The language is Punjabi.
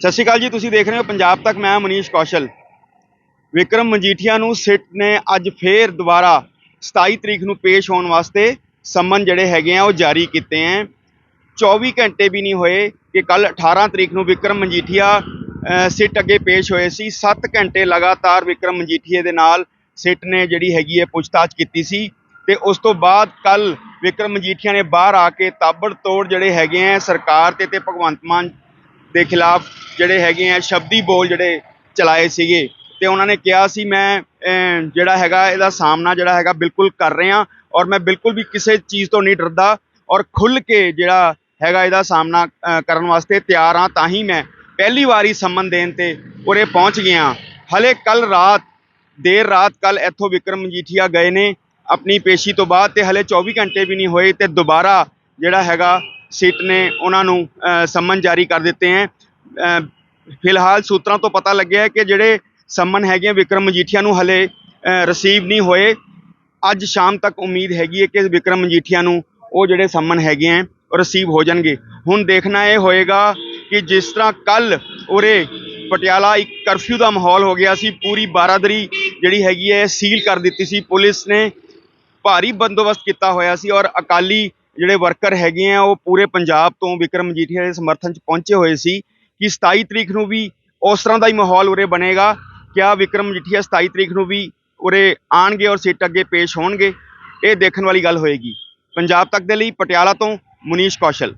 ਸਤਿ ਸ਼੍ਰੀ ਅਕਾਲ ਜੀ, ਤੁਸੀਂ ਦੇਖ ਰਹੇ ਹੋ ਪੰਜਾਬ ਤੱਕ, ਮੈਂ ਮਨੀਸ਼ ਕੌਸ਼ਲ। ਵਿਕਰਮ ਮਜੀਠੀਆ ਨੂੰ ਸਿੱਟ ਨੇ ਅੱਜ ਫੇਰ ਦੁਬਾਰਾ 27 ਤਰੀਕ ਨੂੰ ਪੇਸ਼ ਹੋਣ ਵਾਸਤੇ ਸਮਨ ਜਿਹੜੇ ਹੈਗੇ ਆ, ਉਹ ਜਾਰੀ ਕੀਤੇ ਆ 24 ਘੰਟੇ ਵੀ ਨਹੀਂ ਹੋਏ ਕਿ ਕੱਲ 18 ਤਰੀਕ ਨੂੰ ਵਿਕਰਮ ਮਜੀਠੀਆ ਸਿੱਟ ਅੱਗੇ ਪੇਸ਼ ਹੋਏ ਸੀ। 7 ਘੰਟੇ ਲਗਾਤਾਰ ਵਿਕਰਮ ਮਜੀਠੀਏ ਦੇ ਨਾਲ ਸਿੱਟ ਨੇ ਜਿਹੜੀ ਹੈਗੀ ਹੈ ਪੁੱਛਤਾਛ ਕੀਤੀ ਸੀ। ਤੇ ਉਸ ਤੋਂ ਬਾਅਦ ਕੱਲ ਵਿਕਰਮ ਮਜੀਠੀਆ ਨੇ ਬਾਹਰ ਆ ਕੇ ਤਾਬੜ ਤੋੜ ਜਿਹੜੇ ਹੈਗੇ ਆ ਸਰਕਾਰ ਤੇ ਤੇ ਭਗਵੰਤ ਮਾਨ ਦੇ ਖਿਲਾਫ ਜਿਹੜੇ ਹੈਗੇ ਆ, ਸ਼ਬਦੀ ਬੋਲ ਜਿਹੜੇ ਚਲਾਏ ਸੀਗੇ। ਤੇ ਉਹਨਾਂ ਨੇ ਕਿਹਾ ਸੀ, ਮੈਂ ਜਿਹੜਾ ਹੈਗਾ, ਇਹਦਾ ਸਾਹਮਣਾ ਜਿਹੜਾ ਹੈਗਾ, ਬਿਲਕੁਲ ਕਰ ਰਿਹਾ ਔਰ ਮੈਂ ਬਿਲਕੁਲ ਵੀ ਕਿਸੇ ਚੀਜ਼ ਤੋਂ ਨਹੀਂ ਡਰਦਾ ਔਰ ਖੁੱਲ ਕੇ ਜਿਹੜਾ ਹੈਗਾ, ਇਹਦਾ ਸਾਹਮਣਾ ਕਰਨ ਵਾਸਤੇ ਤਿਆਰ ਹਾਂ, ਤਾਂ ਹੀ ਮੈਂ ਪਹਿਲੀ ਵਾਰੀ ਸੰਮਨ ਦੇਣ ਤੇ ਉਰੇ ਪਹੁੰਚ ਗਿਆ ਹਲੇ ਕੱਲ ਰਾਤ, ਦੇਰ ਰਾਤ ਕੱਲ ਇੱਥੋਂ ਵਿਕਰਮ ਮਜੀਠੀਆ ਗਏ ਨੇ ਆਪਣੀ ਪੇਸ਼ੀ ਤੋਂ ਬਾਅਦ ਤੇ ਹਲੇ 24 ਘੰਟੇ ਵੀ ਨਹੀਂ ਹੋਏ ਤੇ ਦੁਬਾਰਾ ਜਿਹੜਾ ਹੈਗਾ ਸੀਟ ਨੇ ਉਹਨਾਂ ਨੂੰ ਸੰਮਨ ਜਾਰੀ ਕਰ ਦਿੱਤੇ ਹੈ। ਫਿਲਹਾਲ ਸੂਤਰਾਂ ਤੋਂ ਪਤਾ ਲੱਗਿਆ ਹੈ ਕਿ ਜਿਹੜੇ ਸੰਮਨ ਹੈਗੇ ਆ, ਵਿਕਰਮ ਮਜੀਠੀਆ ਨੂੰ ਹਲੇ ਰਿਸੀਵ ਨਹੀਂ ਹੋਏ। ਅੱਜ ਸ਼ਾਮ ਤੱਕ ਉਮੀਦ ਹੈਗੀ ਹੈ ਕਿ ਵਿਕਰਮ ਮਜੀਠੀਆ ਨੂੰ ਉਹ ਜਿਹੜੇ ਸੰਮਨ ਹੈਗੇ ਹੈ ਉਹ ਰਿਸੀਵ ਹੋ ਜਾਣਗੇ। ਹੁਣ ਦੇਖਣਾ ਇਹ ਹੋਏਗਾ ਕਿ ਜਿਸ ਤਰ੍ਹਾਂ ਕੱਲ ਉਰੇ ਪਟਿਆਲਾ ਇੱਕ ਕਰਫਿਊ ਦਾ ਮਾਹੌਲ ਹੋ ਗਿਆ ਸੀ, ਪੂਰੀ ਬਾਰਾਦਰੀ ਜਿਹੜੀ ਹੈਗੀ ਹੈ ਸੀਲ ਕਰ ਦਿੱਤੀ ਸੀ। ਪੁਲਿਸ ਨੇ ਭਾਰੀ ਬੰਦੋਬਸਤ ਕੀਤਾ ਹੋਇਆ ਸੀ ਔਰ ਅਕਾਲੀ ਜਿਹੜੇ ਵਰਕਰ ਹੈਗੇ ਆ, ਉਹ ਪੂਰੇ ਪੰਜਾਬ ਤੋਂ ਵਿਕਰਮ ਮਜੀਠੀਆ ਦੇ ਸਮਰਥਨ 'ਚ ਪਹੁੰਚੇ ਹੋਏ ਸੀ ਕਿ 27 ਤਰੀਕ ਨੂੰ ਵੀ ਉਸ ਤਰ੍ਹਾਂ ਦਾ ਹੀ ਮਾਹੌਲ ਉਰੇ ਬਣੇਗਾ। ਕਿਆ ਵਿਕਰਮ ਮਜੀਠੀਆ 27 ਤਰੀਕ ਨੂੰ ਵੀ ਉਰੇ ਆਣਗੇ ਔਰ ਸਿੱਟ ਅੱਗੇ ਪੇਸ਼ ਹੋਣਗੇ। ਇਹ ਦੇਖਣ ਵਾਲੀ ਗੱਲ ਹੋਏਗੀ। ਪੰਜਾਬ ਤੱਕ ਦੇ ਲਈ, ਪਟਿਆਲਾ ਤੋਂ ਮੁਨੀਸ਼ ਕੌਸ਼ਲ।